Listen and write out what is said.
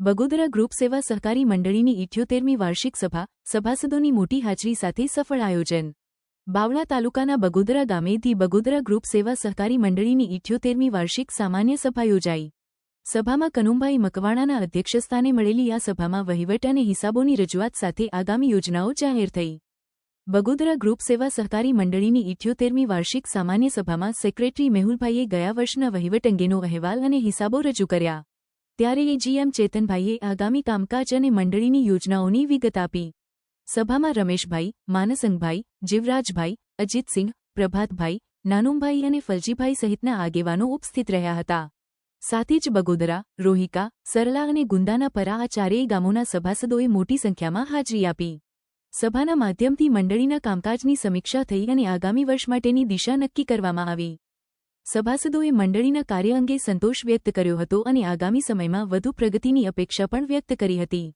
Bagodara group સેવા સહકારી મંડળીની ઇઠ્યોતેરમી વાર્ષિક સભા, સભાસદોની મોટી હાજરી સાથે સફળ આયોજન. બાવળા તાલુકાના બગોદરા ગામેથી બગોદરા ગ્રુપ સેવા સહકારી મંડળીની ઇઠ્યોતેરમી વાર્ષિક સામાન્ય સભા યોજાઈ. સભામાં કનુમભાઈ મકવાણાના અધ્યક્ષસ્થાને મળેલી આ સભામાં વહીવટ અને હિસાબોની રજૂઆત સાથે આગામી યોજનાઓ જાહેર થઈ. બગોદરા ગ્રુપ સેવા સહકારી મંડળીની ઇઠ્યોતેરમી વાર્ષિક સામાન્ય સભામાં સેક્રેટરી મેહુલભાઈએ ગયા વર્ષના વહીવટ અંગેનો અહેવાલ અને હિસાબો રજૂ કર્યા. ત્યારે એજીએમ ચેતનભાઈએ આગામી કામકાજ અને મંડળીની યોજનાઓની વિગત આપી. સભામાં રમેશભાઈ, માનસંગભાઈ, જીવરાજભાઈ, અજીતસિંહ, પ્રભાતભાઈ નાનુમભાઈ અને ફલજીભાઈ સહિતના આગેવાનો ઉપસ્થિત રહ્યા હતા. સાથે જ બગોદરા, રોહિકા, સરલા અને ગુંદાના પરા આ ચારેય ગામોના સભાસદોએ મોટી સંખ્યામાં હાજરી આપી. સભાના માધ્યમથી મંડળીના કામકાજની સમીક્ષા થઈ અને આગામી વર્ષ માટેની દિશા નક્કી કરવામાં આવી. સભાસદોએ મંડળીના કાર્ય અંગે સંતોષ વ્યક્ત કર્યો હતો અને આગામી સમયમાં વધુ પ્રગતિની અપેક્ષા પણ વ્યક્ત કરી હતી.